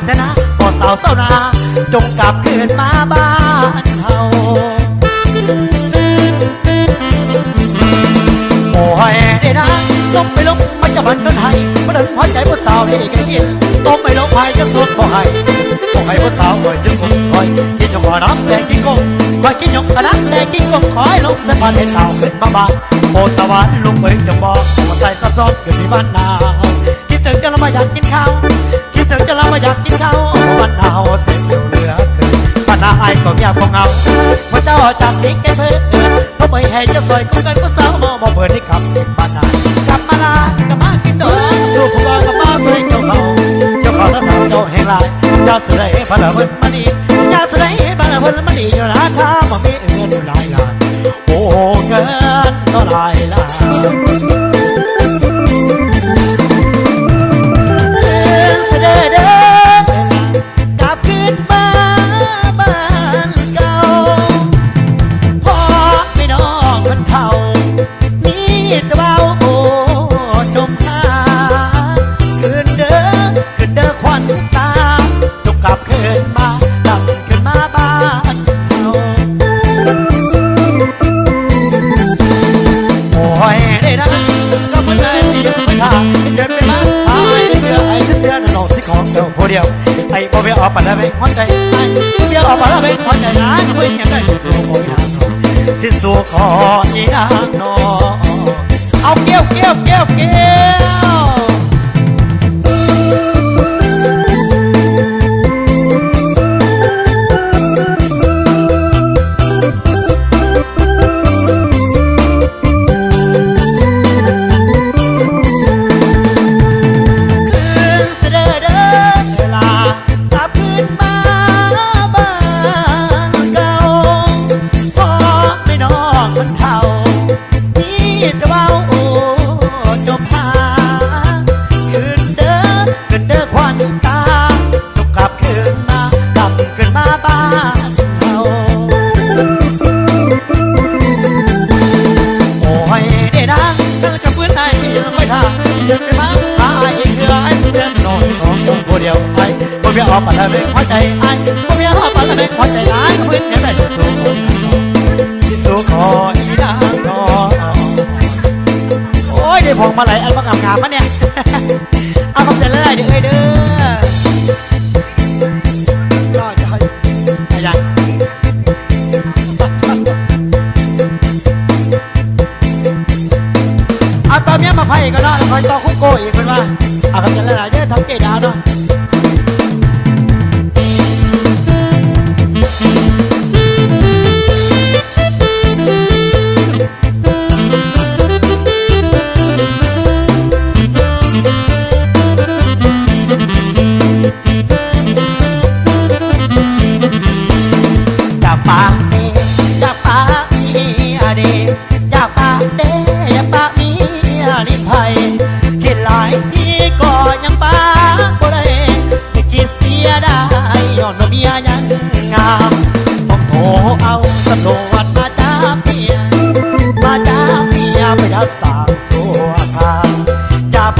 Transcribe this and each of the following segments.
นเถอะนาบอสาวเศร้านา จงกลับคืนมาบ้านเฮาโอ้ยได้นะลงไปลงมันจะมันกันให้มาดึงหัวใจผู้สาวให้กันกินต้มไปลงพายจะสุดบ่ให้บ่ให้ผู้สาวคอยดึงคนคอยกินยกหัวน้ำแดงกินกุ้งคอยกินยกกระน้ำแดงกินกุ้งคอยลงเส้นพันให้สาวขึ้นมาบ้านโอตะวันลงไปจะบอกว่าใส่ซับซ้อนเกิดมีบ้านนาวคิดถึงจะเรามาอยากกินข้าว จะเรามาอยากกินข้าววันหนาวเสียเหลือเกินปัญหาไอ้ก็ยากของเอาพระเจ้าจับทิ้งแกเพื่อนเพราไม่ให้เจ้าสวยของกันก็สาวมองบ่เปิดให้ขับบ้านากลับมาลากลับมากินดอกลูกผู้ว่ากลับมาเพื่อเจ้าเขาเจ้าเขาแล้วทำเจ้าแห่งลายยาสุดได้พระเพิ่นมาดียาสุดได้พระเพิ่นมาดีอยู่ราคาบ่มีเงินอยู่หลายล้านโอ้เงินก็หลายล้า อ้บ่เบี้ยอกปัดละเบงหัวใจไอ้เบี้ยออกปัดละเบงหัวใจนะก็ไม่ยันได้สิสู้ขออีนางสิสู้ขออีนางนอเอาเกี้ยวเกี้ยวเกี้ยวเกี้ยว ปัดละเบงหัวใจไอ้ผู้เดียวเอาปัดละเบงหัวใจไอ้ก็ฟื้นยังได้สู้ที่สู้ขออีนางนอโอ้ยได้พวงมาลัยอันบังอาบงามมาเนี่ยเอาคำเสร็จแล้วได้เด้อเอ้ยเด้อาตอนนี้มาไพ่ก็ได้แล้วคอยต่อคุกโกอีกเป็นว่าเอาคำจะหลายๆเด้อทำเจดาวเนาะ จะ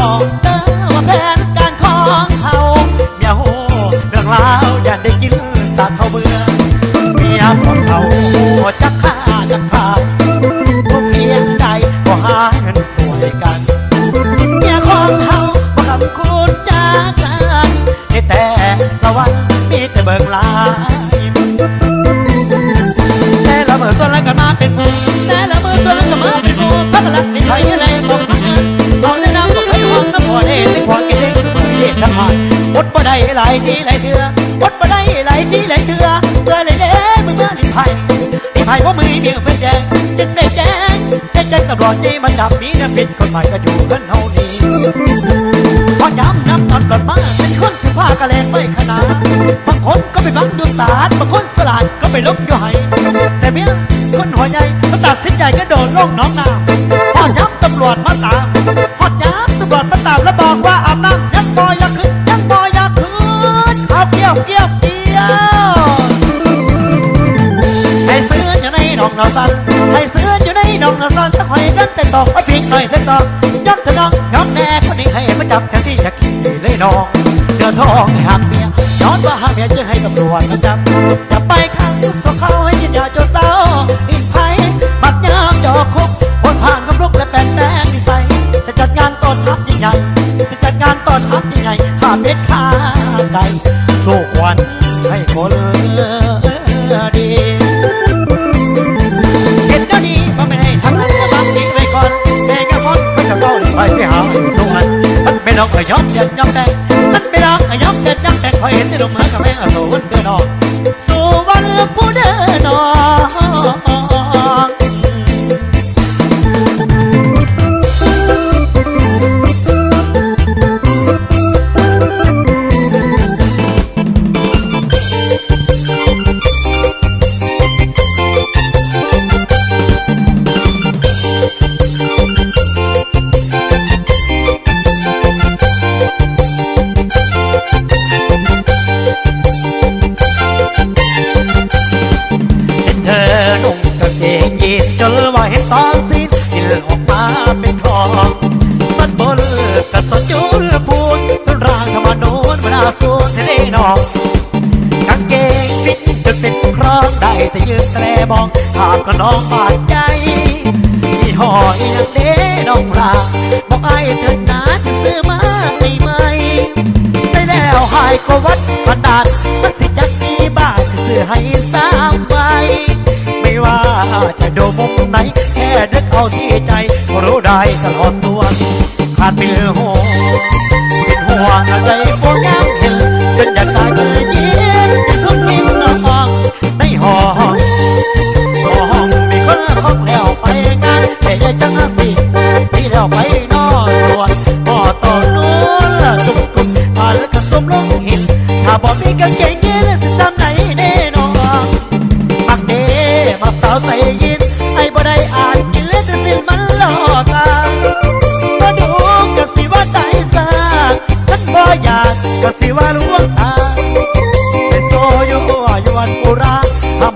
อ ได้หลายทีหลายเถื่ออดบ่ได้หลายทีหลายเถื่อเพื่อเลยเด้มึงเมื่อลิ้นไผ่ลิ้นไผ่เพราะมือเบี่ยงเป็นแดงจึงได้แจ้งได้แจ้งตำรวจนี่มาจับมีน้ำผิดกฎหมายก็อยู่กันเฮานี้พอย้ำน้ำตอนก่อนมาเป็นคนที่ผ้ากระเลงไม่ขนาดบางคนก็ไปบังดูสารบางคนสลาดก็ไปลบอยู่ไห้แต่เมียคนหัวใหญ่ก็ตัดสินใจก็โดดลงน้องน้ำพอย้ำตำรวจมาตา นองนาซันให้ซื้ออยู่ในหนองนาซันสักหอยกันแต่ตอกไว้เพียงหน่อยเล็กตอกยกเถอะน้องยอมแน่คนนี้ให้ประจจับแทนที่จะขี่เลยน้องเดือดทองให้หักเมียย้อนว่าหาเมียจะให้ตำรวจมาจับจะไปขังสวเขาให้กินยาโจเศร้าทิ้งไผ่บัดยามจอคุกคนผ่านกับลุกและแปลงแดงนิสัยจะจัดงานต้อนรับยิ่งใหญ่จะจัดงานต้อนรับยิ่งใหญ่ข้าเม็ดข้าไก่สู้ควันให้คน ยอมเด็ดยอมแดงมันไม่ลองก็ยอมเด็ดยอมแดงคอยเห็นในลงมากับแม่งอสูรเดือดออก ยืนแตรมองหากกระน้องบาดใจที่หอยนังเด้น้องลาบอกไอ้เถิดนาจะซื้อมาให้ไหมใส่แล้วหายก็วัดขนาดมันสิจักมีบ้านจะซื้อให้สามใบไม่ว่าจะโดมุมไหน แค่นึกเอาที่ใจ รู้ได้ตลอดส่วนขาดเป็นห่วงเป็นห่วงใจพวกยัง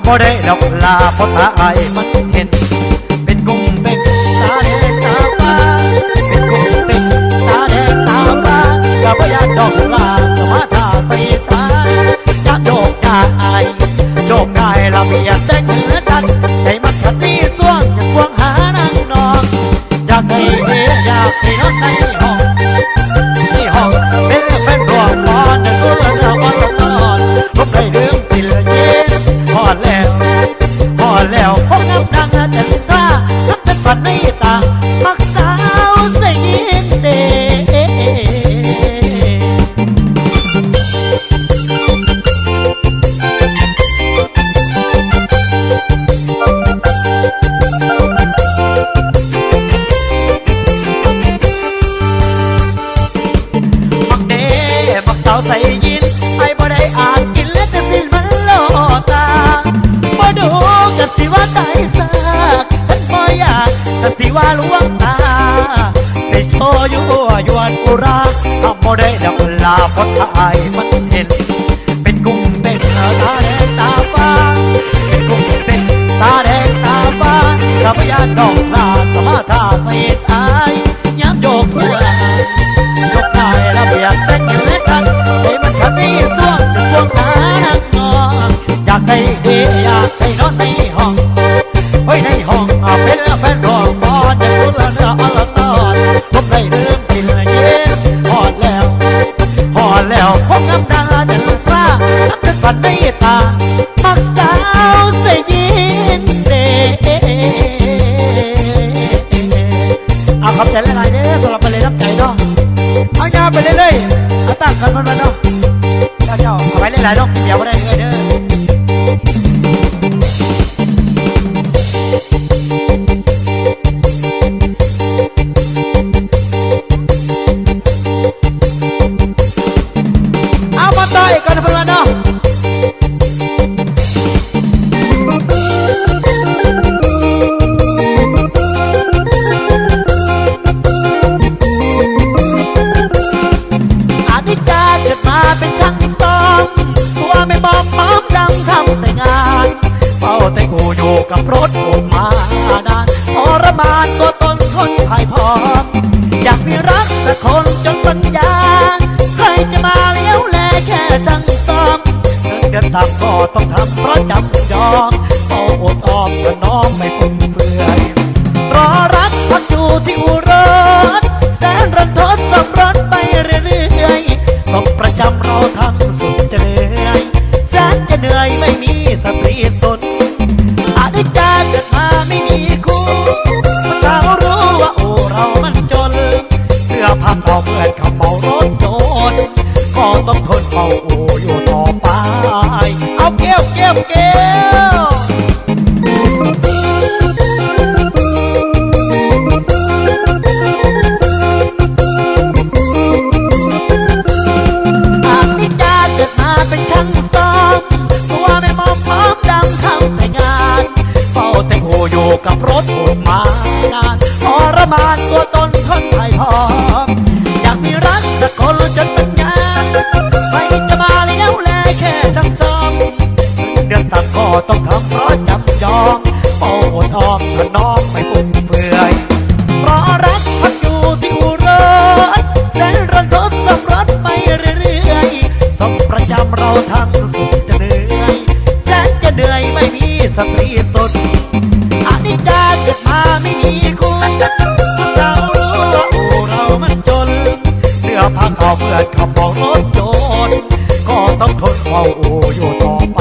บ่ได้ดอกลาเพราะตาไอ้มัน มักสาวเสียงเดมักเดมักสาใส่ยินไอ้บ่ได้อ่านกินและจะสิ้นมันหลตาบ่ดูกะสิว่าตายซา ยวนอุราทำโมได้ดอกลาพราะทายมันเห็น เป็นกุ้งเป็นตาแดงตาฟ้าเป็นกุ้งเป็นตาแดงตาฟ้ากับพยานดอกลา มักสาวเสียยินเดเอาขอบใจหลายๆเด้อสำหรับไปเลยน้ำใจเนาะเอางาไปเรื่อยๆเอาตั้งกันมันมาเนาะเจ้าเอาไปหลายๆรอบกินเดียวไม่ได้ จับจองเอาอดออมถน้องไม่คุ้มค por luchar อเพื่อขับบอกรถยนต์ก็ต้องทนเฝ้าอยู่ต่อไป